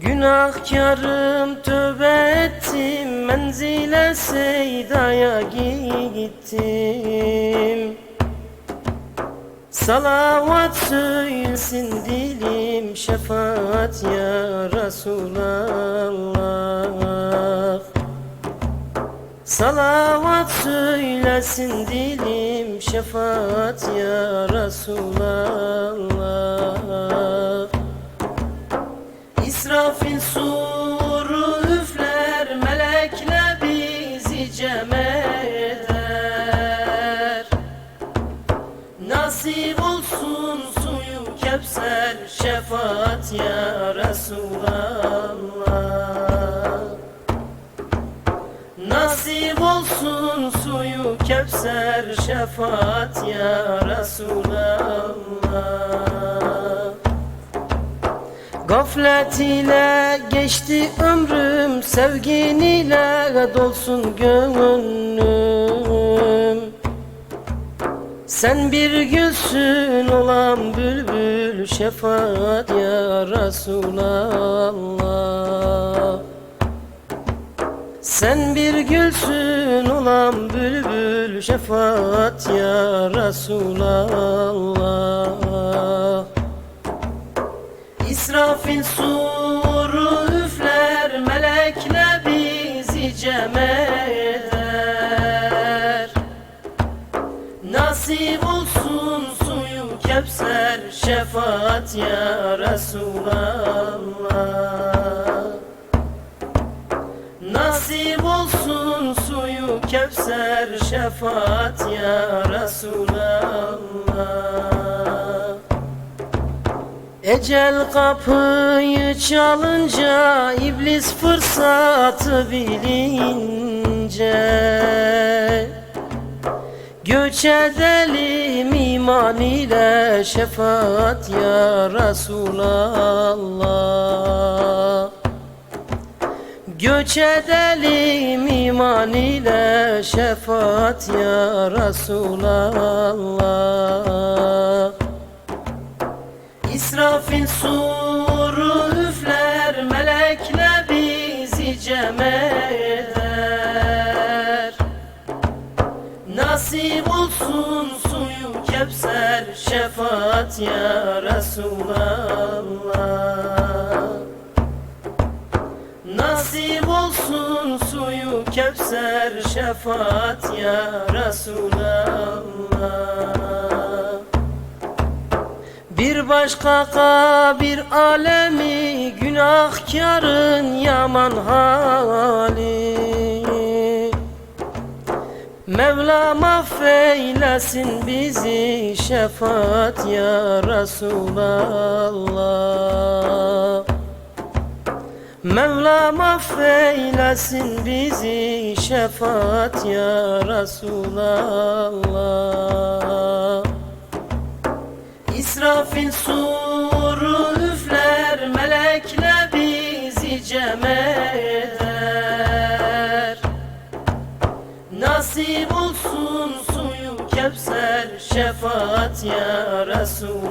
Günahkarım tövbe ettim Menzile seydaya gittim. Salavat söylesin dilim Şefaat ya Resulallah. Salavat söylesin dilim Şefaat ya Resulallah cem eder. Nasip olsun suyu kevser şefaat ya Resulallah. Nasip olsun suyu kevser şefaat ya Resulallah Gaflet ile geçti ömrüm Sevgin ile dolsun gönlüm. Sen bir gülsün olan bülbül Şefaat ya Resulallah. Sen bir gülsün olan bülbül Şefaat ya Resulallah İsrafil suru üfler melekle bizi cem eder Nasip olsun suyu kevser şefaat ya Resulallah. Nasip olsun suyu kevser şefaat ya Resulallah Ecel kapıyı çalınca iblis fırsatı bilince Göç edelim iman ile şefaat ya Resulallah. Göç edelim iman ile şefaat ya Resulallah İsrafil suru üfler melekle bizi cem eder. Nasip olsun suyu kevser şefaat ya Resulallah. Nasip olsun suyu kevser şefaat ya Resulallah başka kabir alemi günahkarın yaman hali. Mevlam affeylesin bizi şefaat ya Resulallah. Mevlam affeylesin bizi şefaat ya Resulallah İsrafil suru üfler melekle bizi cem eder Nasip olsun suyu kevser şefaat ya Resulallah.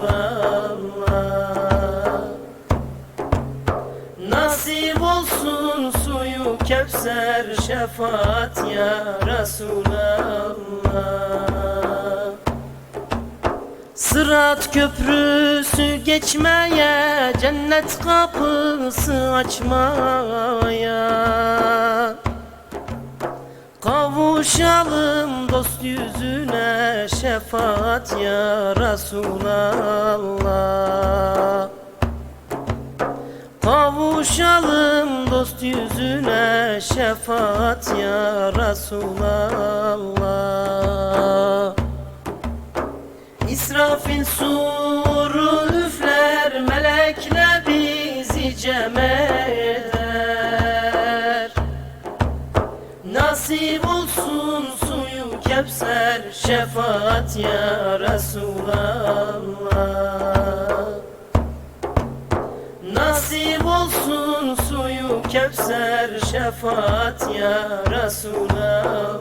Nasip olsun suyu kevser şefaat ya Resulallah Sırat köprüsü geçmeye, cennet kapısı açmaya. Kavuşalım dost yüzüne şefaat ya Resulallah. Kavuşalım dost yüzüne şefaat ya Resulallah İsrafil suru üfler melekle bizi cem eder. Nasip olsun suyu kevser şefaat ya Resulallah. Nasip olsun suyu kevser şefaat ya Resulallah